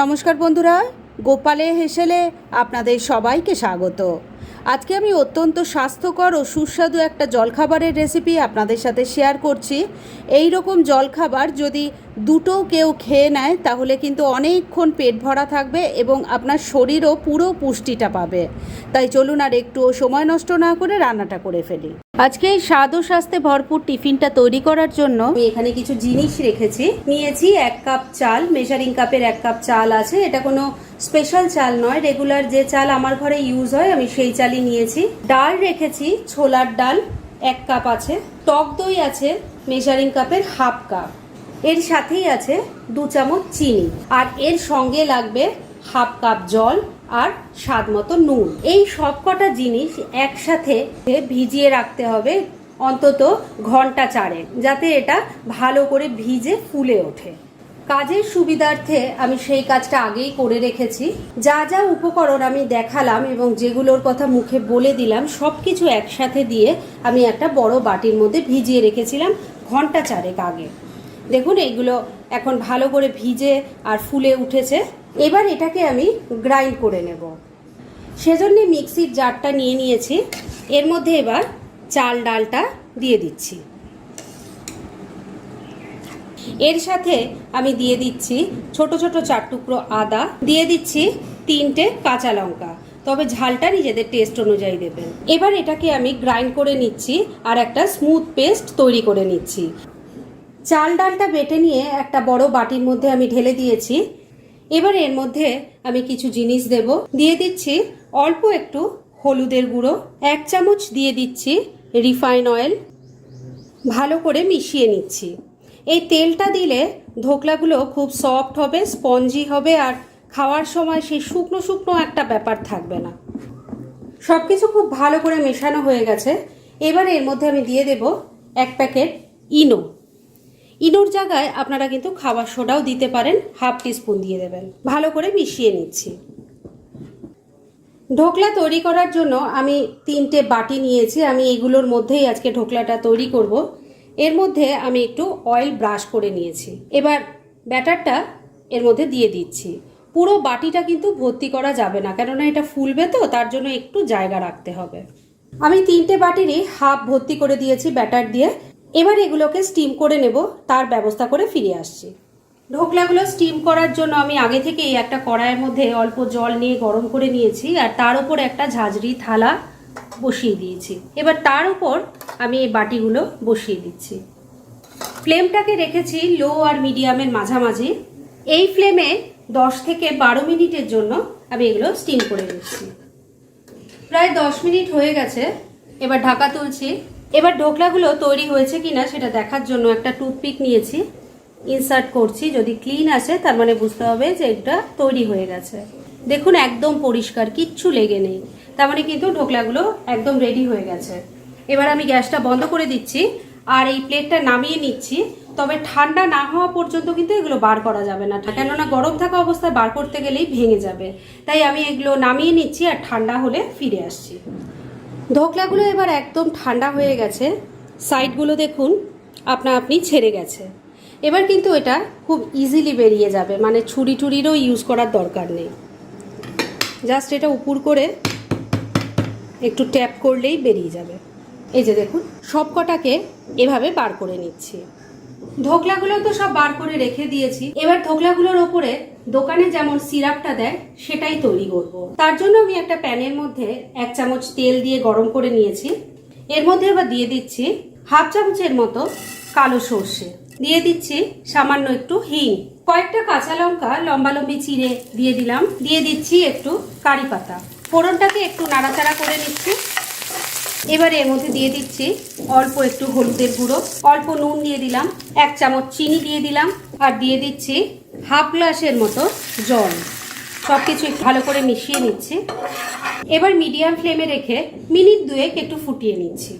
নমস্কার বন্ধুরা, গোপালে হেসেলে আপনাদের সবাইকে স্বাগত। আজকে আমি অত্যন্ত স্বাস্থ্যকর ও সুস্বাদু একটা জলখাবারের রেসিপি আপনাদের সাথে শেয়ার করছি। এই রকম জলখাবার যদি দুটো কেউ খেয়ে নেয়, তাহলে কিন্তু অনেকক্ষণ পেট ভরা থাকবে এবং আপনার শরীরও পুরো পুষ্টিটা পাবে। তাই চলুন আর একটুও সময় নষ্ট না করে রান্নাটা করে ফেলি। আজকে স্বাদ ও স্বাস্থ্যে ভরপুর টিফিনটা তৈরি করার জন্য আমি এখানে কিছু জিনিস রেখেছি। নিয়েছি এক কাপ চাল মেজারিং কাপের এক কাপ চাল আছে। এটা কোনো স্পেশাল চাল নয়। রেগুলার যে চাল আমার ঘরে ইউজ হয়, আমি সেই চালই নিয়েছি। ডাল রেখেছি, ছোলার ডাল এক কাপ আছে। টক দই আছে মেজারিং কাপের হাফ কাপ এর সাথেই আছে দু চামচ চিনি। আর এর সঙ্গে লাগবে হাফ কাপ জল আর স্বাদ মতো নুন। এই সব কটা জিনিস একসাথে ভিজিয়ে রাখতে হবে অন্তত ঘণ্টা চারে যাতে এটা ভালো করে ভিজে ফুলে ওঠে। কাজের সুবিধার্থে আমি সেই কাজটা আগেই করে রেখেছি। যা যা উপকরণ আমি দেখালাম এবং যেগুলোর কথা মুখে বলে দিলাম সব কিছু একসাথে দিয়ে আমি একটা বড় বাটির মধ্যে ভিজিয়ে রেখেছিলাম ঘণ্টা চারেক আগে। দেখুন, এইগুলো এখন ভালো করে ভিজে আর ফুলে উঠেছে। এবার এটাকে আমি গ্রাইন্ড করে নেব। সেজন্য মিক্সির জারটা নিয়ে নিয়েছি। এর মধ্যে এবার চাল ডালটা দিয়ে দিচ্ছি। এর সাথে আমি দিয়ে দিচ্ছি ছোট ছোট চার টুকরো আদা। দিয়ে দিচ্ছি তিনটে কাঁচা লঙ্কা। তবে ঝালটা নিজেদের টেস্ট অনুযায়ী দেবেন। এবার এটাকে আমি গ্রাইন্ড করে নিচ্ছি আর একটা স্মুথ পেস্ট তৈরি করে নিচ্ছি। চাল ডালটা বেটে নিয়ে একটা বড় বাটির মধ্যে আমি ঢেলে দিয়েছি। এবার এর মধ্যে আমি কিছু জিনিস দেব। দিয়ে দিচ্ছি অল্প একটু হলুদের গুঁড়ো, এক চামচ দিয়ে দিচ্ছি রিফাইন অয়েল। ভালো করে মিশিয়ে নিচ্ছি। এই তেলটা দিলে ধোকলাগুলো খুব সফট হবে, স্পঞ্জি হবে, আর খাওয়ার সময় সেই শুকনো শুকনো একটা ব্যাপার থাকবে না। সব কিছু খুব ভালো করে মেশানো হয়ে গেছে। এবার এর মধ্যে আমি দিয়ে দেব এক প্যাকেট ইনো। ইনোর জায়গায় আপনারা কিন্তু খাবার সোডাও দিতে পারেন, হাফ টিস্পুন দিয়ে দেবেন। ভালো করে মিশিয়ে নিচ্ছি। ঢোকলা তৈরি করার জন্য আমি তিনটে বাটি নিয়েছি। আমি এগুলোর মধ্যেই আজকে ঢোকলাটা তৈরি করব। এর মধ্যে আমি একটু অয়েল ব্রাশ করে নিয়েছি। এবার ব্যাটারটা এর মধ্যে দিয়ে দিচ্ছি। পুরো বাটিটা কিন্তু ভর্তি করা যাবে না, কেননা এটা ফুলবে তো, তার জন্য একটু জায়গা রাখতে হবে। আমি তিনটে বাটিরই হাফ ভর্তি করে দিয়েছি ব্যাটার দিয়ে। এবার এগুলোকে স্টিম করে নেব, তার ব্যবস্থা করে ফিরে আসছি। ঢোকলাগুলো স্টিম করার জন্য আমি আগে থেকেই একটা কড়াইয়ের মধ্যে অল্প জল নিয়ে গরম করে নিয়েছি, আর তার উপর একটা ঝাঁঝরি থালা বসিয়ে দিয়েছি। এবার তার উপর আমি এই বাটিগুলো বসিয়ে দিচ্ছি। ফ্লেমটাকে রেখেছি লো আর মিডিয়ামের মাঝামাঝি। এই ফ্লেমে দশ থেকে বারো মিনিটের জন্য আমি এগুলো স্টিম করে নিচ্ছি। প্রায় দশ মিনিট হয়ে গেছে, এবার ঢাকা তুলছি। এবার ঢোকলাগুলো তৈরি হয়েছে কিনা সেটা দেখার জন্য একটা টুথপিক নিয়েছি। ইনসার্ট করছি, যদি ক্লিন আসে, তার মানে বুঝতে হবে যে এটা তৈরি হয়ে গেছে। দেখুন, একদম পরিষ্কার, কিচ্ছু লেগে নেই। তার মানে কিন্তু ঢোকলাগুলো একদম রেডি হয়ে গেছে। এবার আমি গ্যাসটা বন্ধ করে দিচ্ছি আর এই প্লেটটা নামিয়ে নিচ্ছি। তবে ঠান্ডা না হওয়া পর্যন্ত কিন্তু এগুলো বার করা যাবে না। কেননা গরম থাকা অবস্থায় বার করতে গেলেই ভেঙে যাবে। তাই আমি এগুলো নামিয়ে নিচ্ছি আর ঠান্ডা হলে ফিরে আসছি। ধোকলাগুলো এবার একদম ঠান্ডা হয়ে গেছে। সাইডগুলো দেখুন, আপনা আপনি ছেড়ে গেছে। এবার কিন্তু এটা খুব ইজিলি বেরিয়ে যাবে মানে ছুরি টুরিরও ইউজ করার দরকার নেই। জাস্ট এটা উপর করে একটু ট্যাপ করলেই বেরিয়ে যাবে। এই যে দেখুন সব কটাকে এভাবে বার করে নিচ্ছি। ধোকলাগুলো তো সব বার করে রেখে দিয়েছি। এবার ধোকলাগুলোর ওপরে দোকানে যেমন সিরাপটা দেয়, সেটাই তৈরি করব। তার জন্য আমি একটা প্যানের মধ্যে এক চামচ তেল দিয়ে গরম করে নিয়েছি। এর মধ্যে এবার দিয়ে দিচ্ছি হাফ চামচের মতো কালো সর্ষে। দিয়ে দিচ্ছি সামান্য একটু হিং। কয়েকটা কাঁচা লঙ্কা লম্বা লম্বি চিড়ে দিয়ে দিলাম। দিয়ে দিচ্ছি একটু কারি পাতা। ফোড়নটাকে একটু নাড়াচাড়া করে নিচ্ছি। এবারে এর মধ্যে দিয়ে দিচ্ছি অল্প একটু হলুদের গুঁড়ো, অল্প নুন দিয়ে দিলাম, এক চামচ চিনি দিয়ে দিলাম, আর দিয়ে দিচ্ছি হাফ গ্লাসের মতো জল। সব কিছু ভালো করে মিশিয়ে নিচ্ছি। এবার মিডিয়াম ফ্লেমে রেখে মিনিট দুয়েক একটু ফুটিয়ে নিচ্ছি।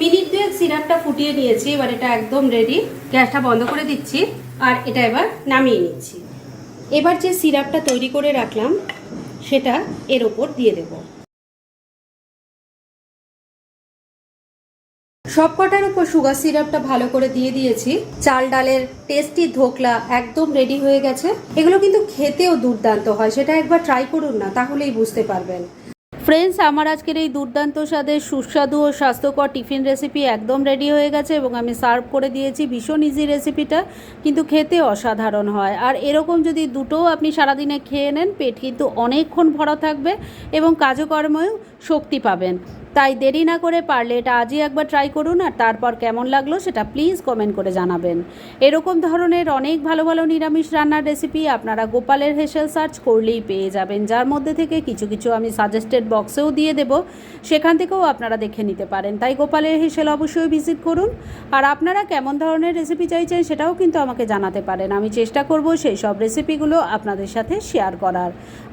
মিনিট দুয়েক সিরাপটা ফুটিয়ে নিয়েছি, এবার এটা একদম রেডি গ্যাসটা বন্ধ করে দিচ্ছি, আর এটা এবার নামিয়ে নিচ্ছি। এবার যে সিরাপটা তৈরি করে রাখলাম, সেটা এর ওপর দিয়ে দেবো। সব কটার উপর সুগার সিরাপটা ভালো করে দিয়ে দিয়েছি। চাল ডালের টেস্টি ধোকলা একদম রেডি হয়ে গেছে। এগুলো কিন্তু খেতেও দুর্দান্ত হয়, সেটা একবার ট্রাই করুন না, তাহলেই বুঝতে পারবেন। ফ্রেন্ডস আমার আজকের এই দুর্দান্ত স্বাদের সুস্বাদু ও স্বাস্থ্যকর টিফিন রেসিপি একদম রেডি হয়ে গেছে এবং আমি সার্ভ করে দিয়েছি ভীষণ ইজি রেসিপিটা কিন্তু খেতে অসাধারণ হয়। আর এরকম যদি দুটোও আপনি সারাদিনে খেয়ে নেন, পেট কিন্তু অনেকক্ষণ ভরা থাকবে এবং কাজকর্মেও শক্তি পাবেন। তাই দেরি না করে পারলে এটা আজই একবার ট্রাই করুন আর তারপর কেমন লাগল সেটা প্লিজ কমেন্ট করে জানাবেন। এরকম ধরনের অনেক ভালো ভালো নিরামিষ রান্নার রেসিপি আপনারা গোপালের হেসেল সার্চ করলেই পেয়ে যাবেন, যার মধ্যে থেকে কিছু কিছু আমি সাজেস্টেড বক্সেও দিয়ে দেব, সেখান থেকেও আপনারা দেখে নিতে পারেন। তাই গোপালের হেসেল অবশ্যই ভিজিট করুন। আর আপনারা কেমন ধরনের রেসিপি চাইছেন সেটাও কিন্তু আমাকে জানাতে পারেন। আমি চেষ্টা করব সেই সব রেসিপিগুলো আপনাদের সাথে শেয়ার করার।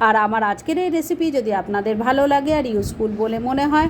আর আমার আজকের এই রেসিপি যদি আপনাদের ভালো লাগে আর ইউজফুল বলে মনে হয়